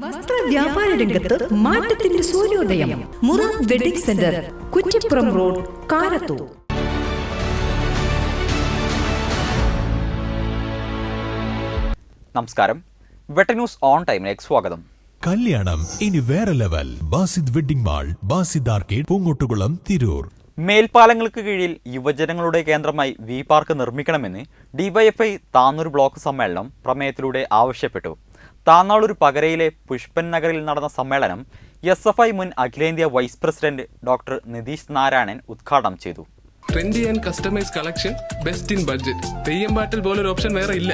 വസ്ത്ര വ്യാപാര രംഗത്ത് മാറ്റത്തിന്റെ സൂര്യോദയം. മുറ wedding centre Kuttippuram road Karathur. നമസ്കാരം. വെട്ടന്യൂസ് ഓൺ ടൈമിലേക്ക് സ്വാഗതം. കല്യാണം ഇനി വേറെ level. Basid wedding mall Basid arcade Poongottukulam Tirur. മേൽപ്പാലങ്ങൾക്ക് കീഴിൽ യുവജനങ്ങളുടെ കേന്ദ്രമായി V park നിർമ്മിക്കണമെന്ന് D Y F I Tanur block സമ്മേളനം പ്രമേയത്തിലൂടെ ആവശ്യപ്പെട്ടു. താന്നാളൂർ പകരയിലെ പുഷ്പൻ നഗറിൽ നടന്ന സമ്മേളനം എസ് എഫ് ഐ മുൻ അഖിലേന്ത്യാ vice president doctor Nitheesh Narayanan ഉദ്ഘാടനം ചെയ്തു. Trendy and customise collection best in budget Theyyam പാട്ടിൽ പോലൊരു ഓപ്ഷൻ വേറെ ഇല്ല.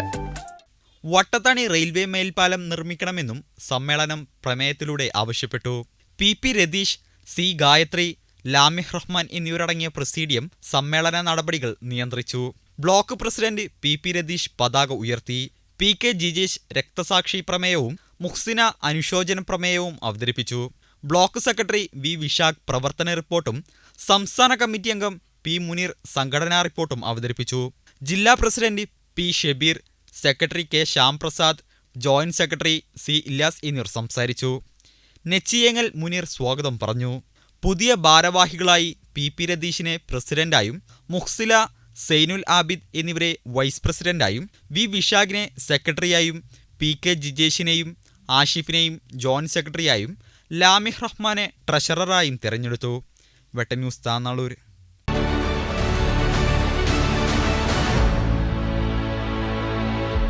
വട്ടത്താണി റെയിൽവേ മേൽപ്പാലം നിർമ്മിക്കണമെന്നും സമ്മേളനം പ്രമേയത്തിലൂടെ ആവശ്യപ്പെട്ടു. P P Ratheesh C Gayathri Lamih Rahman എന്നിവരടങ്ങിയ പ്രസീഡിയം സമ്മേളന നടപടികൾ നിയന്ത്രിച്ചു. Block president P P Ratheesh പതാക ഉയർത്തി. പി കെ ജിജീഷ് രക്തസാക്ഷി പ്രമേയവും മുഹ്സിന അനുശോചന പ്രമേയവും അവതരിപ്പിച്ചു. ബ്ലോക്ക് സെക്രട്ടറി വി വിശാഖ് പ്രവർത്തന റിപ്പോർട്ടും സംസ്ഥാന കമ്മിറ്റി അംഗം പി മുനീർ സംഘടനാ റിപ്പോർട്ടും അവതരിപ്പിച്ചു. ജില്ലാ president P Shebeer secretary K Shyamprasad joint secretary C Illas എന്നിവർ സംസാരിച്ചു. നെച്ചിയേങ്ങൽ മുനീർ സ്വാഗതം പറഞ്ഞു. പുതിയ ഭാരവാഹികളായി പി പി രതീഷിനെ പ്രസിഡന്റായും മുഹ്സില സൈനുൽ ആബിദ് എന്നിവരെ വൈസ് പ്രസിഡന്റായും വി വിശാഖിനെ സെക്രട്ടറിയായും പി കെ ജിജേഷിനെയും ആഷിഫിനെയും ജോയിന്റ് സെക്രട്ടറിയായും ലാമിഹ് റഹ്മാനെ ട്രഷററായും തിരഞ്ഞെടുത്തു. വെട്ടന്യൂസ് താന്നാളൂർ.